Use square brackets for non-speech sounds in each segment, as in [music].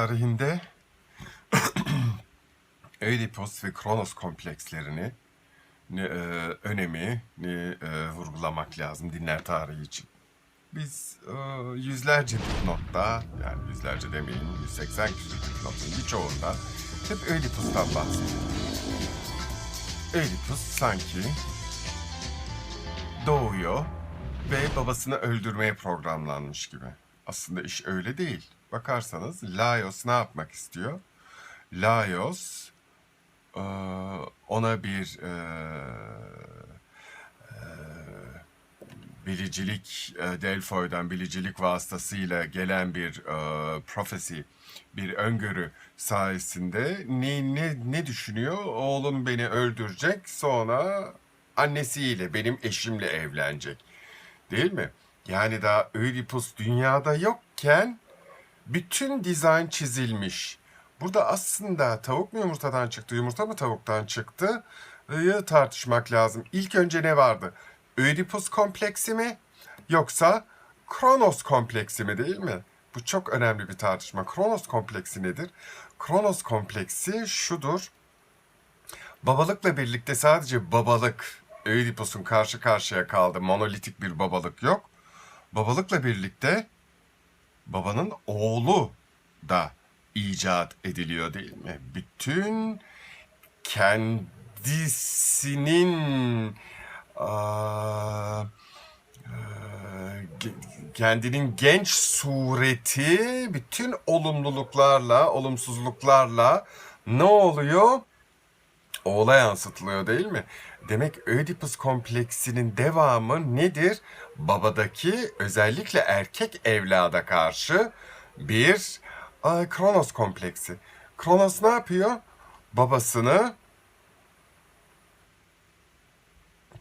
Tarihinde [clears throat] Ödipus ve Kronos komplekslerini e, önemi ne, e, vurgulamak lazım dinler tarihi için. Biz e, yüzlerce dipnotta, yani yüzlerce demeyin, 180 küsur dipnotun birçoğunda hep Ödipus'tan bahsediyoruz. Ödipus sanki doğuyor ve babasını öldürmeye programlanmış gibi. Aslında iş öyle değil. Bakarsanız Laios ne yapmak istiyor? Laios eee, ona bir eee, eee, bilicilik, eee, Delfoy'dan bilicilik vasıtasıyla gelen bir profesi, bir öngörü sayesinde ne, ne, ne düşünüyor? Oğlum beni öldürecek, sonra annesiyle, benim eşimle evlenecek. Değil mi? Yani daha Ödipus dünyada yokken bütün dizayn çizilmiş. Burada aslında tavuk mu yumurtadan çıktı, yumurta mı tavuktan çıktı ıı, tartışmak lazım. İlk önce ne vardı? Ödipus kompleksi mi yoksa Kronos kompleksi mi değil mi? Bu çok önemli bir tartışma. Kronos kompleksi nedir? Kronos kompleksi şudur. Babalıkla birlikte sadece babalık Ödipus'un karşı karşıya kaldı. Monolitik bir babalık yok. Babalıkla birlikte babanın oğlu da icat ediliyor değil mi? Bütün kendisinin ge- kendinin genç sureti bütün olumluluklarla, olumsuzluklarla ne oluyor? Oğula yansıtılıyor değil mi? Demek Ödipus kompleksinin devamı nedir? Babadaki özellikle erkek evlada karşı bir ay, Kronos kompleksi. Kronos ne yapıyor? Babasını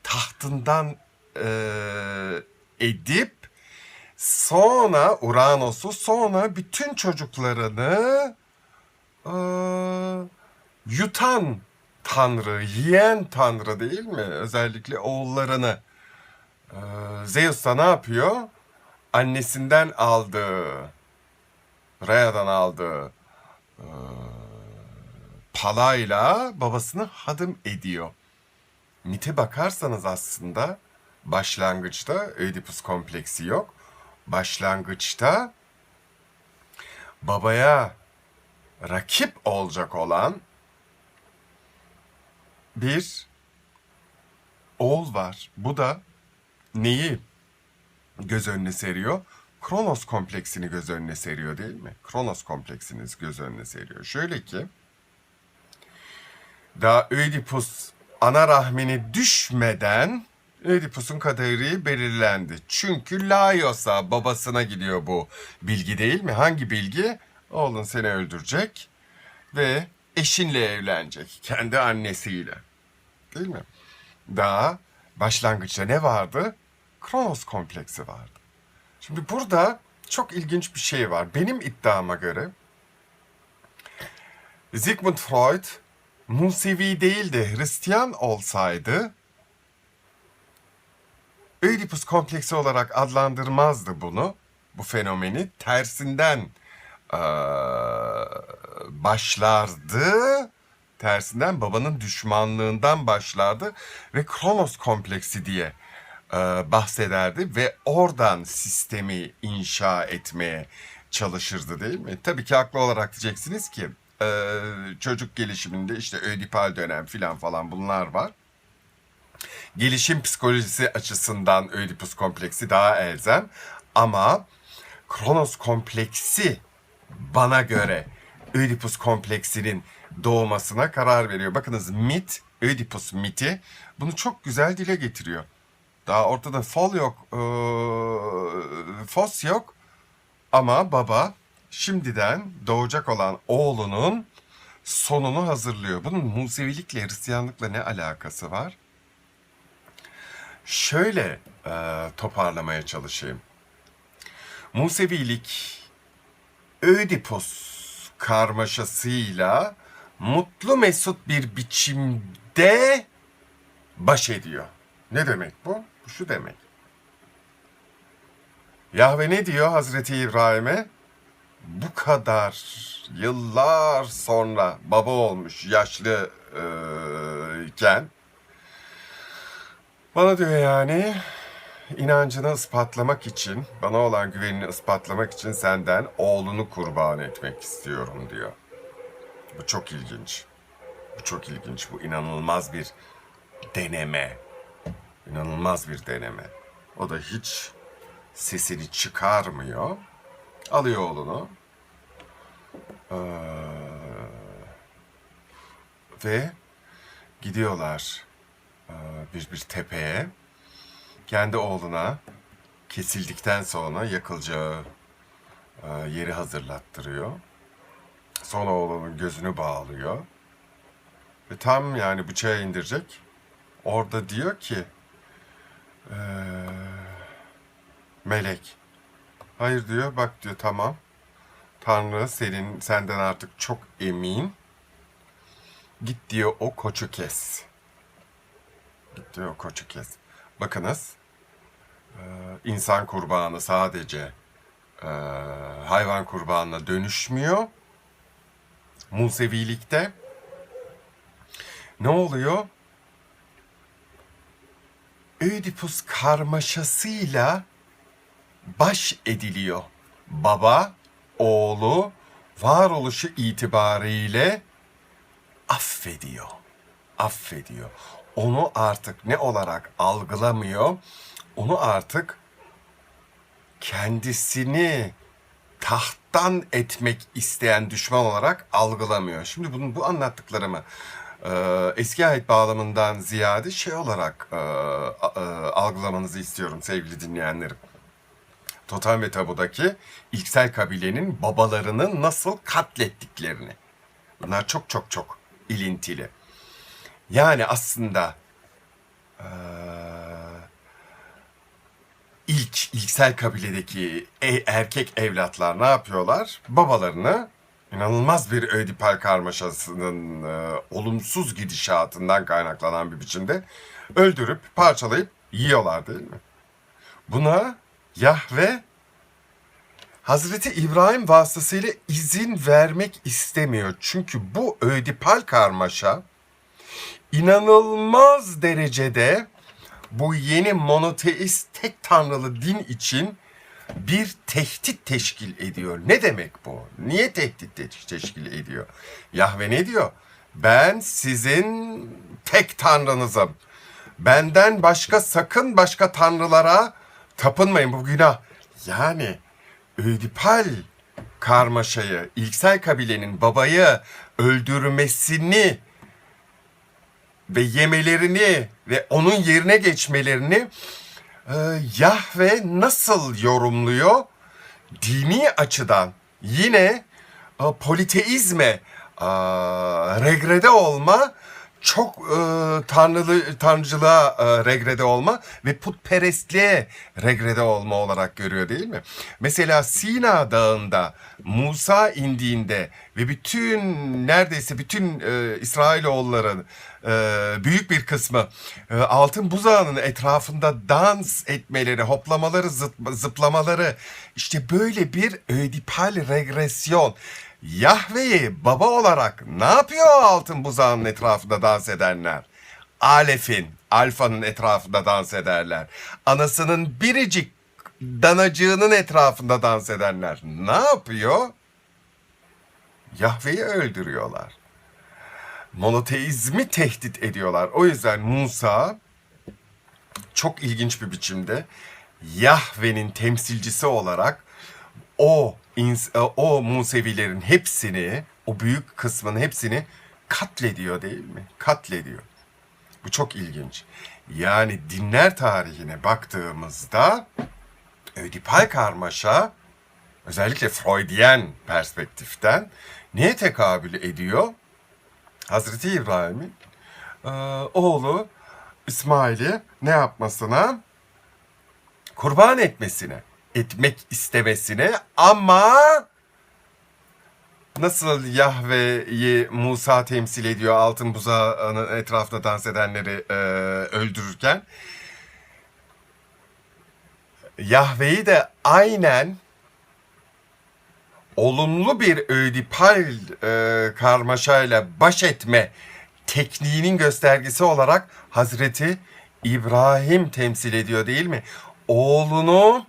tahtından eee, edip sonra Uranos'u sonra bütün çocuklarını eee, yutan tanrı, yiyen tanrı değil mi? Özellikle oğullarını. Ee, Zeus da ne yapıyor? Annesinden aldığı, Rhea'dan aldığı e, palayla babasını hadım ediyor. Mite bakarsanız aslında başlangıçta Ödipus kompleksi yok. Başlangıçta babaya rakip olacak olan bir oğul var. Bu da neyi göz önüne seriyor? Kronos kompleksini göz önüne seriyor değil mi? Kronos kompleksini göz önüne seriyor. Şöyle ki daha Ödipus ana rahmine düşmeden Ödipus'un kaderi belirlendi. Çünkü Laios'a babasına gidiyor bu bilgi değil mi? Hangi bilgi? Oğlun seni öldürecek ve eşinle evlenecek. Kendi annesiyle. Değil mi? Daha başlangıçta ne vardı? Kronos kompleksi vardı. Şimdi burada çok ilginç bir şey var. Benim iddiama göre Sigmund Freud Musevi değil de Hristiyan olsaydı Ödipus kompleksi olarak adlandırmazdı bunu, bu fenomeni. Tersinden eee, başlardı. Tersinden babanın düşmanlığından başlardı ve Kronos kompleksi diye eee, bahsederdi ve oradan sistemi inşa etmeye çalışırdı değil mi? Tabii ki haklı olarak diyeceksiniz ki eee, çocuk gelişiminde işte ödipal dönem filan falan bunlar var gelişim psikolojisi açısından Ödipus kompleksi daha elzem. Ama Kronos kompleksi bana göre Ödipus kompleksinin doğmasına karar veriyor. Bakınız mit, Ödipus miti bunu çok güzel dile getiriyor. Daha ortada fol yok, eee, fos yok. Ama baba şimdiden doğacak olan oğlunun sonunu hazırlıyor. Bunun Musevilikle, Hristiyanlıkla ne alakası var? Şöyle e, toparlamaya çalışayım. Musevilik Ödipus karmaşasıyla mutlu mesut bir biçimde baş ediyor. Ne demek bu? Bu şu demek. Yahve ne diyor Hazreti İbrahim'e? bu kadar yıllar sonra baba olmuş yaşlı e, iken bana diyor yani inancını ispatlamak için, bana olan güvenini ispatlamak için senden oğlunu kurban etmek istiyorum diyor. Bu çok ilginç. Bu çok ilginç. Bu inanılmaz bir deneme. İnanılmaz bir deneme. O da hiç sesini çıkarmıyor. Alıyor oğlunu. Ee, ve gidiyorlar ee, bir bir tepeye. Kendi oğluna kesildikten sonra yakılacağı e, yeri hazırlattırıyor. Sonra oğlunun gözünü bağlıyor. Ve tam yani bıçağı indirecek. Orada diyor ki eee, melek hayır diyor bak diyor tamam Tanrı senin senden artık çok emin. Git diyor o koçu kes. Git diyor o koçu kes. Bakınız eee, insan kurbanı sadece eee, hayvan kurbanına dönüşmüyor. Musevilikte ne oluyor? Ödipus karmaşasıyla baş ediliyor. Baba, oğlu varoluşu itibariyle affediyor. Affediyor. Onu artık ne olarak algılamıyor? Onu artık kendisini tahttan etmek isteyen düşman olarak algılamıyor. Şimdi bunun bu anlattıklarımı e, eski ait bağlamından ziyade şey olarak e, e, algılamanızı istiyorum sevgili dinleyenlerim. Totem ve Tabu'daki ilksel kabilenin babalarını nasıl katlettiklerini. Bunlar çok çok çok ilintili. Yani aslında eee, ilk ilksel kabiledeki e- erkek evlatlar ne yapıyorlar? Babalarını inanılmaz bir ödipal karmaşasının e, olumsuz gidişatından kaynaklanan bir biçimde öldürüp parçalayıp yiyorlar değil mi? Buna Yahve Hazreti İbrahim vasıtasıyla izin vermek istemiyor. Çünkü bu ödipal karmaşa inanılmaz derecede bu yeni monoteist tek tanrılı din için bir tehdit teşkil ediyor. Ne demek bu? Niye tehdit te- teşkil ediyor? Yahve ne diyor? Ben sizin tek tanrınızım. Benden başka sakın başka tanrılara tapınmayın bu günah. Yani Ödipal karmaşayı, ilksel kabilenin babayı öldürmesini ve yemelerini ve onun yerine geçmelerini e, Yahve nasıl yorumluyor? Dini açıdan yine e, politeizme e, regrede olma çok e, tanrılı tanrıcılığa e, regrede olma ve putperestliğe regrede olma olarak görüyor değil mi? Mesela Sina Dağı'nda Musa indiğinde ve bütün neredeyse bütün e, İsrailoğulların büyük bir kısmı e, altın buzağının etrafında dans etmeleri, hoplamaları, zıp- zıplamaları işte böyle bir ödipal regresyon. Yahve'yi baba olarak ne yapıyor altın buzağının etrafında dans edenler? Alef'in, Alfa'nın etrafında dans ederler. Anasının biricik danacığının etrafında dans edenler ne yapıyor? Yahve'yi öldürüyorlar. Monoteizmi tehdit ediyorlar. O yüzden Musa çok ilginç bir biçimde Yahve'nin temsilcisi olarak o e, o Musevilerin hepsini, o büyük kısmının hepsini katlediyor değil mi? Katlediyor. Bu çok ilginç. Yani dinler tarihine baktığımızda Ödipal karmaşa özellikle Freudiyen perspektiften neye tekabül ediyor? Hazreti İbrahim'in e, oğlu İsmail'i ne yapmasına? Kurban etmesine, etmek istemesine ama nasıl Yahve'yi Musa temsil ediyor altın buzağının etrafında dans edenleri e, öldürürken Yahve'yi de aynen olumlu bir ödipal e, karmaşayla baş etme tekniğinin göstergesi olarak Hazreti İbrahim temsil ediyor değil mi? Oğlunu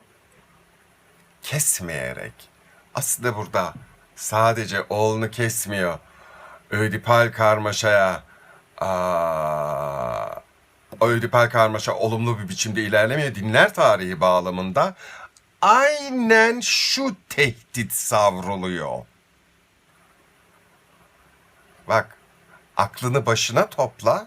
kesmeyerek. Aslında burada sadece oğlunu kesmiyor. Ödipal karmaşaya aa, ödipal karmaşa olumlu bir biçimde ilerlemiyor. Dinler tarihi bağlamında aynen şu tehdit savruluyor. Bak, aklını başına topla.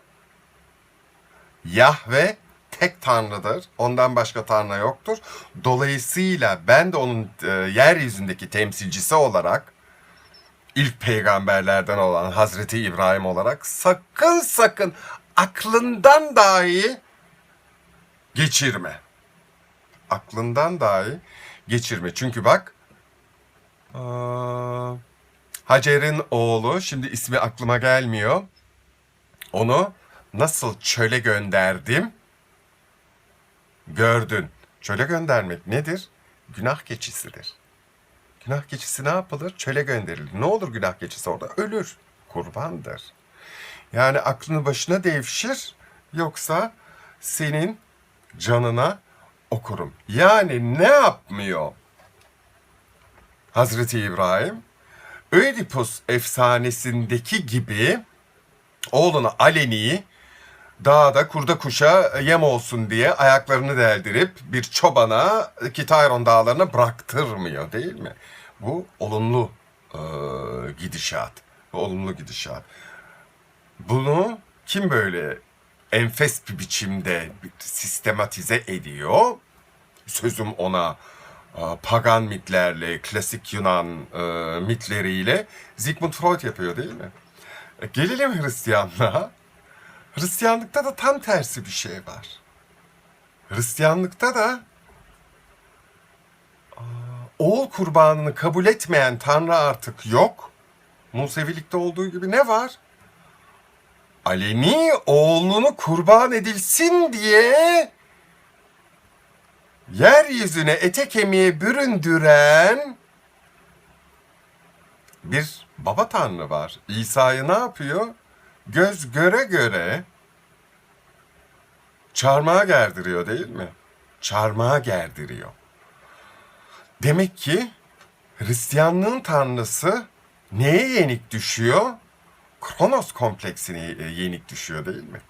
Yahve tek tanrıdır. Ondan başka tanrı yoktur. Dolayısıyla ben de onun e, yeryüzündeki temsilcisi olarak ilk peygamberlerden olan Hazreti İbrahim olarak sakın sakın aklından dahi geçirme. Aklından dahi geçirme. Çünkü bak Hacer'in oğlu şimdi ismi aklıma gelmiyor. Onu nasıl çöle gönderdim? Gördün. Çöle göndermek nedir? Günah keçisidir. Günah keçisi ne yapılır? Çöle gönderilir. Ne olur günah keçisi orada? Ölür. Kurbandır. Yani aklını başına devşir yoksa senin canına okurum. Yani ne yapmıyor? Hazreti İbrahim Ödipus efsanesindeki gibi oğlunu Aleni'yi dağda kurda kuşa yem olsun diye ayaklarını deldirip bir çobana Kitayron dağlarına bıraktırmıyor değil mi? Bu olumlu e, gidişat. Olumlu gidişat. Bunu kim böyle enfes bir biçimde sistematize ediyor? Sözüm ona e, pagan mitlerle, klasik Yunan e, mitleriyle Sigmund Freud yapıyor değil mi? E, Gelelim Hristiyanlığa. Hristiyanlıkta da tam tersi bir şey var. Hristiyanlıkta da oğul kurbanını kabul etmeyen tanrı artık yok. Musevilikte olduğu gibi ne var? Aleni oğlunu kurban edilsin diye yeryüzüne ete kemiğe büründüren bir baba tanrı var. İsa'yı ne yapıyor? Göz göre göre çarmıha gerdiriyor değil mi? Çarmıha gerdiriyor. Demek ki Hristiyanlığın tanrısı neye yenik düşüyor? Kronos kompleksine yenik düşüyor değil mi?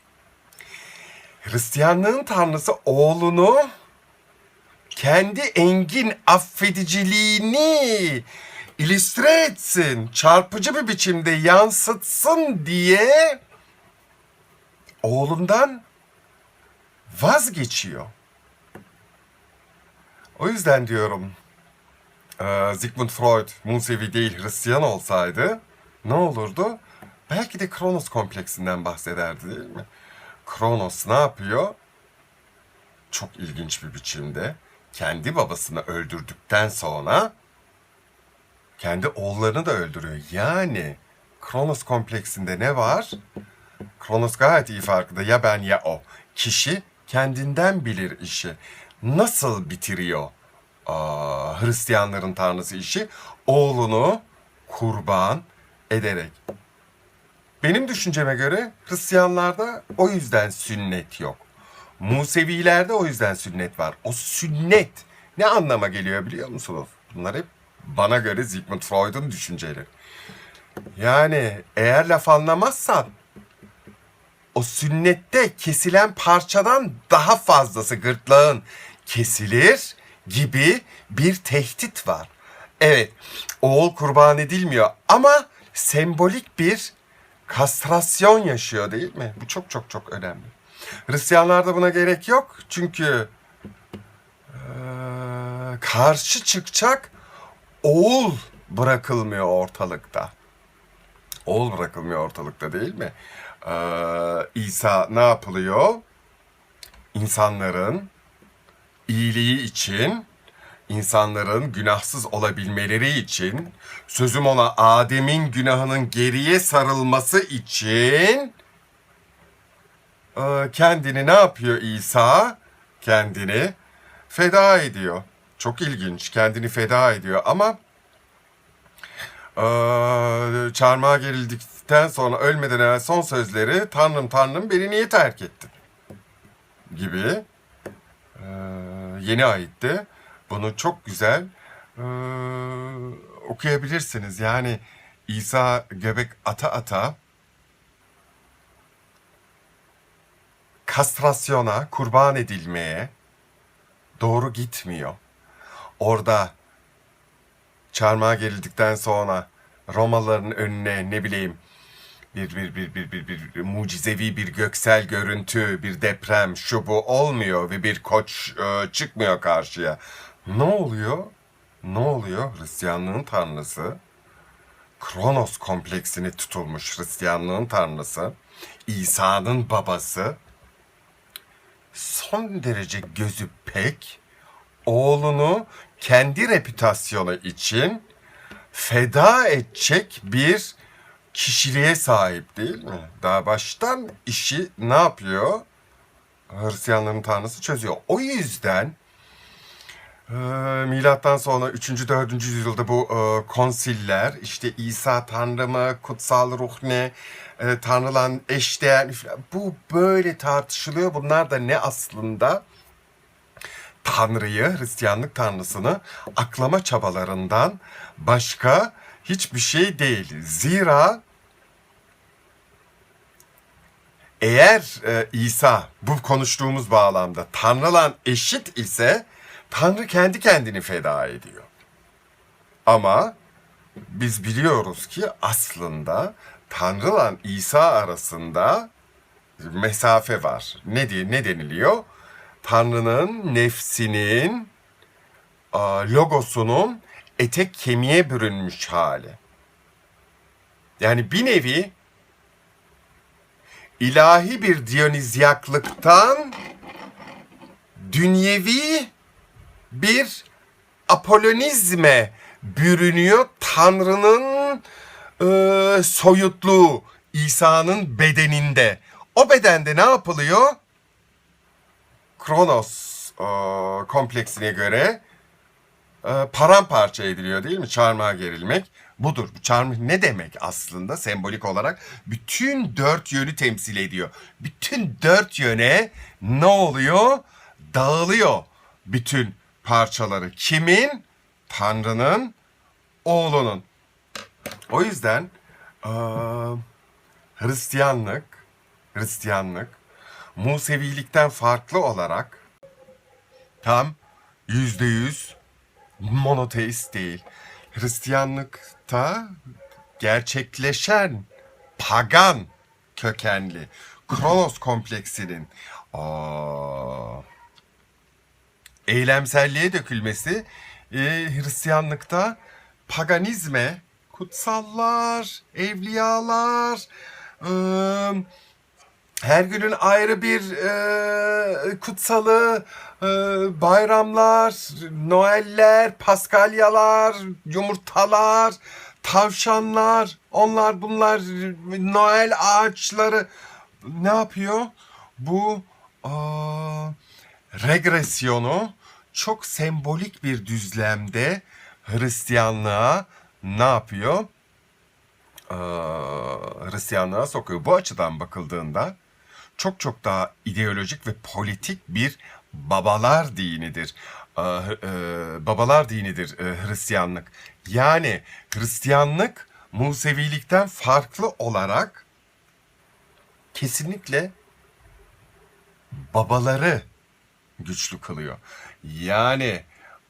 Hristiyanlığın tanrısı oğlunu kendi engin affediciliğini illüstre etsin, çarpıcı bir biçimde yansıtsın diye oğlundan vazgeçiyor. O yüzden diyorum e, Sigmund Freud Musevi değil Hristiyan olsaydı ne olurdu? Belki de Kronos kompleksinden bahsederdi değil mi? Kronos ne yapıyor? Çok ilginç bir biçimde kendi babasını öldürdükten sonra kendi oğullarını da öldürüyor. Yani Kronos kompleksinde ne var? Kronos gayet iyi farkında ya ben ya o. Kişi kendinden bilir işi. Nasıl bitiriyor aa, Hristiyanların tanrısı işi? Oğlunu kurban ederek. Benim düşünceme göre Hristiyanlarda o yüzden sünnet yok. Musevilerde o yüzden sünnet var. O sünnet ne anlama geliyor biliyor musunuz? Bunlar hep bana göre Sigmund Freud'un düşünceleri. Yani eğer laf anlamazsan o sünnette kesilen parçadan daha fazlası gırtlağın kesilir gibi bir tehdit var. Evet, oğul kurban edilmiyor ama sembolik bir kastrasyon yaşıyor değil mi? Bu çok çok çok önemli. Hristiyanlarda buna gerek yok çünkü eee, karşı çıkacak oğul bırakılmıyor ortalıkta. Oğul bırakılmıyor ortalıkta değil mi? Ee, İsa ne yapılıyor? İnsanların iyiliği için, insanların günahsız olabilmeleri için, sözüm ona Adem'in günahının geriye sarılması için e, kendini ne yapıyor İsa? Kendini feda ediyor. Çok ilginç. Kendini feda ediyor ama Ee, çarmıha gerildikten sonra ölmeden evvel son sözleri Tanrım Tanrım beni niye terk ettin? Gibi. Ee, yeni aitti. Bunu çok güzel ee, okuyabilirsiniz. Yani İsa göbek ata ata kastrasyona, kurban edilmeye doğru gitmiyor. Orada çarmıha gerildikten sonra Romalıların önüne ne bileyim bir bir bir bir bir, bir, mucizevi bir göksel görüntü, bir deprem şu bu olmuyor ve bir koç e, çıkmıyor karşıya. Ne oluyor? Ne oluyor? Hristiyanlığın tanrısı Kronos kompleksini tutulmuş Hristiyanlığın tanrısı, İsa'nın babası son derece gözü pek oğlunu kendi reputasyonu için feda edecek bir kişiliğe sahip değil mi? Daha baştan işi ne yapıyor? Hristiyanların tanrısı çözüyor. O yüzden e, milattan sonra 3. 4. yüzyılda bu e, konsiller işte İsa Tanrı mı, kutsal ruh ne, e, tanrılan eşdeğer falan, bu böyle tartışılıyor. Bunlar da ne aslında? Tanrı'yı, Hristiyanlık Tanrısını aklama çabalarından başka hiçbir şey değil. Zira eğer e, İsa bu konuştuğumuz bağlamda Tanrı'la eşit ise Tanrı kendi kendini feda ediyor. Ama biz biliyoruz ki aslında Tanrı'la İsa arasında mesafe var. Ne diye ne deniliyor? Tanrı'nın nefsinin logosunun etek kemiğe bürünmüş hali. Yani bir nevi ilahi bir Diyonizyaklıktan dünyevi bir apolonizme bürünüyor. Tanrı'nın e, soyutluğu İsa'nın bedeninde. O bedende ne yapılıyor? Kronos e, kompleksine göre e, paramparça ediliyor değil mi? Çarmıha gerilmek budur. Çarmıh ne demek aslında sembolik olarak? Bütün dört yönü temsil ediyor. Bütün dört yöne ne oluyor? Dağılıyor bütün parçaları. Kimin? Tanrı'nın, oğlunun. O yüzden e, Hristiyanlık, Hristiyanlık Musevilikten farklı olarak tam yüzde yüz monoteist değil. Hristiyanlıkta gerçekleşen pagan kökenli Kronos kompleksinin aa, eylemselliğe dökülmesi e, Hristiyanlıkta paganizme, kutsallar, evliyalar, ıı, her günün ayrı bir e, kutsalı, e, bayramlar, Noeller, Paskalyalar, yumurtalar, tavşanlar, onlar bunlar, Noel ağaçları ne yapıyor? Bu aa, regresyonu çok sembolik bir düzlemde Hristiyanlığa ne yapıyor? Ee, Hristiyanlığa sokuyor. Bu açıdan bakıldığında çok çok daha ideolojik ve politik bir babalar dinidir. Ee, e, babalar dinidir e, Hristiyanlık. Yani Hristiyanlık Musevilikten farklı olarak kesinlikle babaları güçlü kılıyor. Yani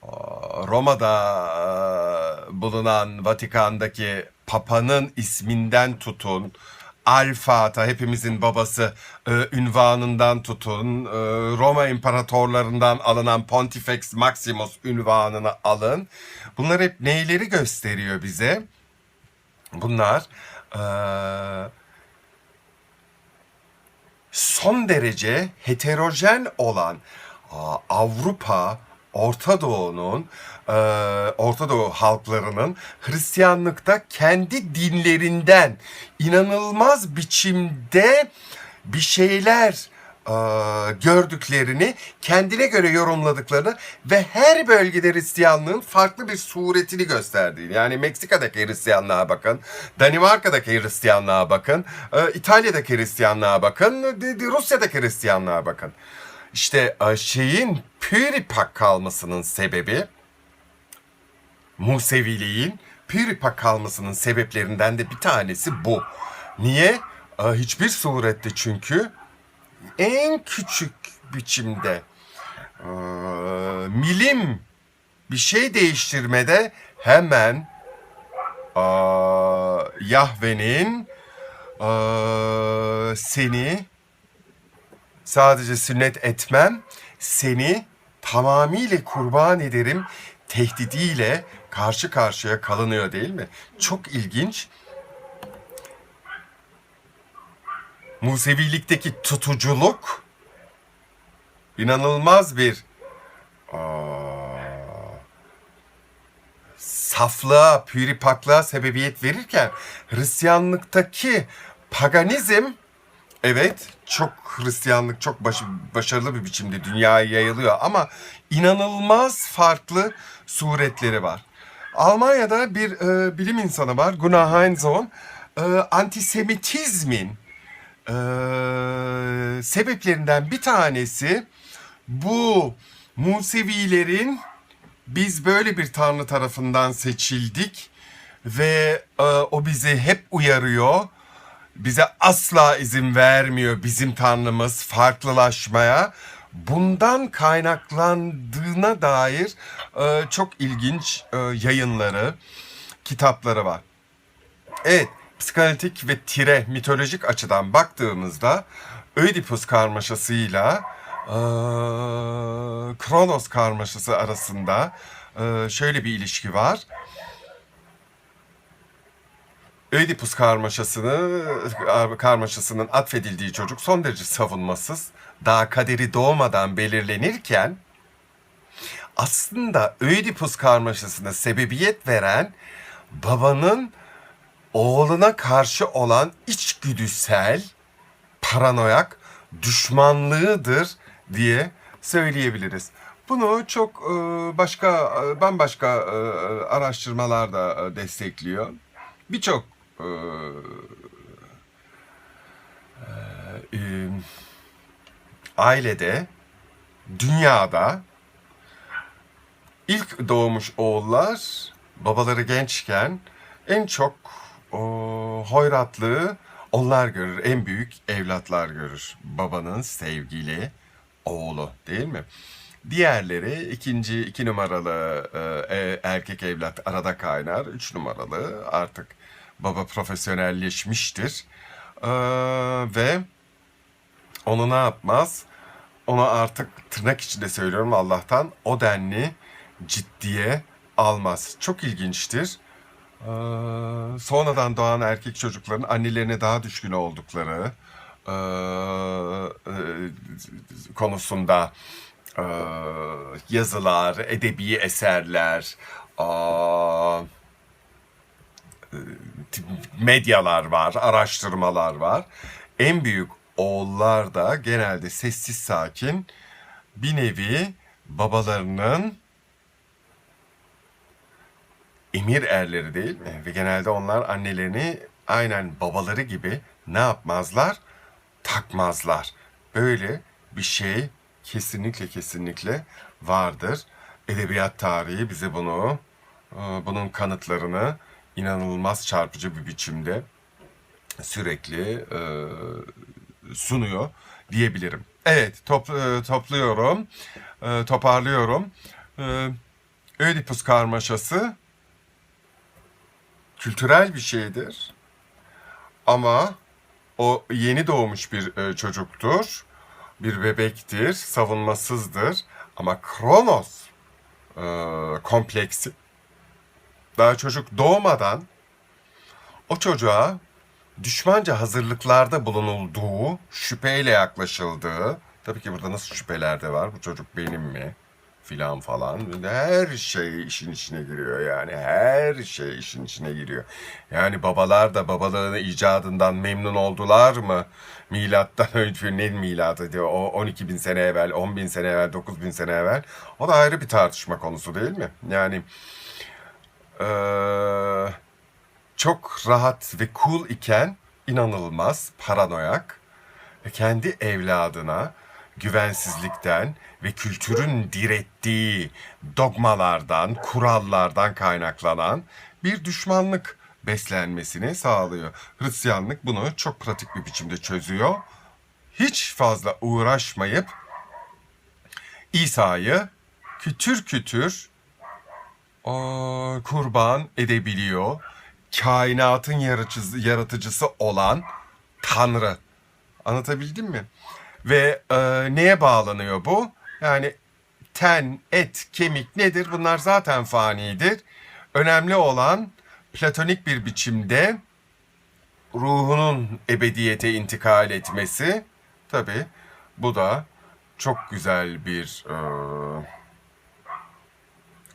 aa, Roma'da e, bulunan Vatikan'daki Papa'nın isminden tutun, Alfa'ta hepimizin babası e, ünvanından tutun, e, Roma imparatorlarından alınan Pontifex Maximus ünvanını alın. Bunlar hep neyleri gösteriyor bize? Bunlar e, son derece heterojen olan Avrupa, Orta Doğu'nun, e, Orta Doğu halklarının Hristiyanlıkta kendi dinlerinden inanılmaz biçimde bir şeyler e, gördüklerini, kendine göre yorumladıklarını ve her bölgede Hristiyanlığın farklı bir suretini gösterdiğini. Yani Meksika'daki Hristiyanlığa bakın, Danimarka'daki Hristiyanlığa bakın, e, İtalya'daki Hristiyanlığa bakın, de- Rusya'daki Hristiyanlığa bakın. İşte e, şeyin püripak kalmasının sebebi Museviliğin püripak kalmasının sebeplerinden de bir tanesi bu. Niye? Ee, Hiçbir surette çünkü en küçük biçimde ee, milim bir şey değiştirmede hemen Yahve'nin seni sadece sünnet etmem, seni tamamıyla kurban ederim tehdidiyle karşı karşıya kalınıyor değil mi? Çok ilginç. Musevilikteki tutuculuk inanılmaz bir aa, saflığa, püripaklığa sebebiyet verirken Hristiyanlıktaki paganizm Evet, çok Hristiyanlık çok baş- başarılı bir biçimde dünyaya yayılıyor ama inanılmaz farklı suretleri var. Almanya'da bir e, bilim insanı var, Gunnar Heinzohn. E, antisemitizmin e, sebeplerinden bir tanesi bu Musevilerin biz böyle bir tanrı tarafından seçildik ve e, o bizi hep uyarıyor. Bize asla izin vermiyor bizim tanrımız farklılaşmaya. Bundan kaynaklandığına dair e, çok ilginç e, yayınları, kitapları var. Evet, psikanalitik ve tire mitolojik açıdan baktığımızda Ödipus karmaşasıyla eee Kronos karmaşası arasında eee, şöyle bir ilişki var. Ödipus karmaşasını karmaşasının atfedildiği çocuk son derece savunmasız, daha kaderi doğmadan belirlenirken aslında Ödipus karmaşasına sebebiyet veren babanın oğluna karşı olan içgüdüsel, paranoyak düşmanlığıdır diye söyleyebiliriz. Bunu çok e, başka e, bambaşka e, araştırmalar da destekliyor. Birçok e, e, ailede, dünyada ilk doğmuş oğullar babaları gençken en çok o, hoyratlığı onlar görür. En büyük evlatlar görür. Babanın sevgili oğlu değil mi? Diğerleri ikinci, iki numaralı e, e, erkek evlat arada kaynar. Üç numaralı artık baba profesyonelleşmiştir. E, ve onu ne yapmaz? Onu artık tırnak içinde söylüyorum Allah'tan o denli ciddiye almaz. Çok ilginçtir. Ee, sonradan doğan erkek çocukların annelerine daha düşkün oldukları e, e, konusunda e, yazılar, edebi eserler, e, medyalar var, araştırmalar var. En büyük oğullar da genelde sessiz sakin bir nevi babalarının emir erleri değil mi? Ve genelde onlar annelerini aynen babaları gibi ne yapmazlar? Takmazlar. Böyle bir şey kesinlikle kesinlikle vardır. Edebiyat tarihi bize bunu, e, bunun kanıtlarını inanılmaz çarpıcı bir biçimde sürekli e, sunuyor diyebilirim. Evet, top, e, topluyorum, e, toparlıyorum. E, Ödipus karmaşası kültürel bir şeydir. Ama o yeni doğmuş bir e, çocuktur. Bir bebektir, savunmasızdır. Ama Kronos e, kompleksi daha çocuk doğmadan o çocuğa düşmanca hazırlıklarda bulunulduğu, şüpheyle yaklaşıldığı, tabii ki burada nasıl şüpheler de var, bu çocuk benim mi? filan falan. Her şey işin içine giriyor yani. Her şey işin içine giriyor. Yani babalar da babalığını icadından memnun oldular mı? Milattan [laughs] önce ne miladı diyor. O 12 bin sene evvel, 10 bin sene evvel, 9 bin sene evvel. O da ayrı bir tartışma konusu değil mi? Yani eee, çok rahat ve cool iken inanılmaz paranoyak kendi evladına güvensizlikten ve kültürün direttiği dogmalardan, kurallardan kaynaklanan bir düşmanlık beslenmesini sağlıyor. Hristiyanlık bunu çok pratik bir biçimde çözüyor. Hiç fazla uğraşmayıp İsa'yı kütür kütür kurban edebiliyor. Kainatın yaratıcısı, yaratıcısı olan Tanrı. Anlatabildim mi? Ve e, neye bağlanıyor bu? Yani ten, et, kemik nedir? Bunlar zaten fanidir. Önemli olan platonik bir biçimde ruhunun ebediyete intikal etmesi. Tabi bu da çok güzel bir e,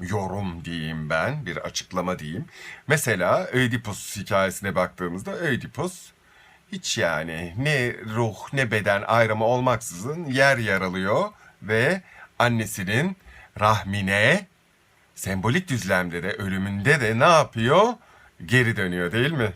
yorum diyeyim ben, bir açıklama diyeyim. Mesela Ödipus hikayesine baktığımızda Ödipus hiç yani ne ruh ne beden ayrımı olmaksızın yer yaralıyor ve annesinin rahmine sembolik düzlemde de ölümünde de ne yapıyor? Geri dönüyor değil mi?